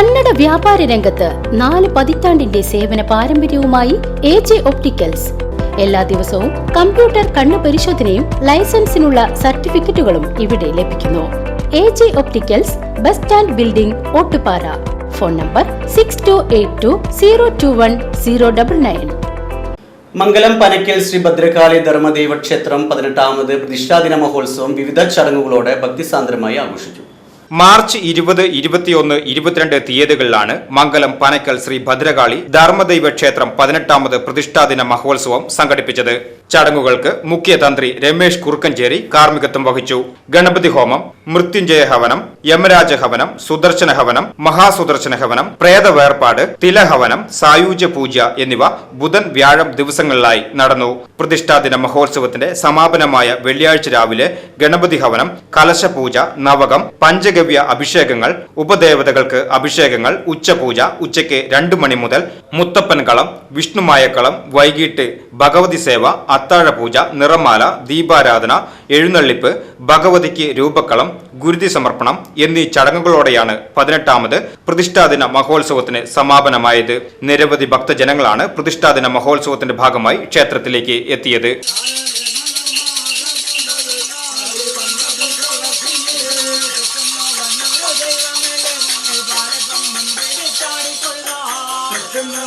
കന്നഡ വ്യാപാര രംഗത്ത് നാല് പതിറ്റാണ്ടിന്റെ സേവന പാരമ്പര്യവുമായി എ ജെ ഒപ്റ്റിക്കൽസ്. എല്ലാ ദിവസവും കമ്പ്യൂട്ടർ കണ്ണു പരിശോധനയും ലൈസൻസിനുള്ള സർട്ടിഫിക്കറ്റുകളും ഇവിടെ ലഭിക്കുന്നു. A J opticals bus stand building Ottupara. Phone number six two eight two zero two one zero double nine Mangalam Panakkal Shri Bhadrakali Dharmadeva ക്ഷേത്രം പതിനെട്ടാമത് പ്രതിഷ്ഠാദിന മഹോത്സവം വിവിധ ചടങ്ങുകളോടെ ഭക്തിസാന്ദ്രമായി ആഘോഷിച്ചു. മാർച്ച് ഇരുപത് ഇരുപത്തിയൊന്ന് ഇരുപത്തിരണ്ട് തീയതികളിലാണ് മംഗലം പനക്കൽ ശ്രീ ഭദ്രകാളി ധർമ്മദൈവ ക്ഷേത്രം പതിനെട്ടാമത് പ്രതിഷ്ഠാദിന മഹോത്സവം സംഘടിപ്പിച്ചത്. ചടങ്ങുകൾക്ക് മുഖ്യതന്ത്രി രമേശ് കുറുക്കഞ്ചേരി കാർമ്മികത്വം വഹിച്ചു. ഗണപതി ഹോമം മൃത്യുഞ്ജയ ഹവനം യമരാജ ഹവനം സുദർശന ഹവനം മഹാസുദർശന ഹവനം പ്രേത വേർപാട് തിലഹവനം സായുജ്യ പൂജ എന്നിവ ബുധൻ വ്യാഴം ദിവസങ്ങളിലായി നടന്നു. പ്രതിഷ്ഠാദിന മഹോത്സവത്തിന്റെ സമാപനമായ വെള്ളിയാഴ്ച രാവിലെ ഗണപതി ഹവനം കലശപൂജ നവകം പഞ്ചഗവ്യ അഭിഷേകങ്ങൾ ഉപദേവതകൾക്ക് അഭിഷേകങ്ങൾ ഉച്ചപൂജ ഉച്ചയ്ക്ക് രണ്ടു മണി മുതൽ മുത്തപ്പൻ കളം വിഷ്ണുമായക്കളം വൈകിട്ട് ഭഗവതി സേവ അത്താഴപൂജ നിറമാല ദീപാരാധന എഴുന്നള്ളിപ്പ് ഭഗവതിക്ക് രൂപക്കളം ഗുരുതി സമർപ്പണം എന്നീ ചടങ്ങുകളോടെയാണ് പതിനെട്ടാമത് പ്രതിഷ്ഠാദിന മഹോത്സവത്തിന് സമാപനമായത്. നിരവധി ഭക്തജനങ്ങളാണ് പ്രതിഷ്ഠാദിന മഹോത്സവത്തിന്റെ ഭാഗമായി ക്ഷേത്രത്തിലേക്ക് എത്തിയത്. നിങ്ങൾ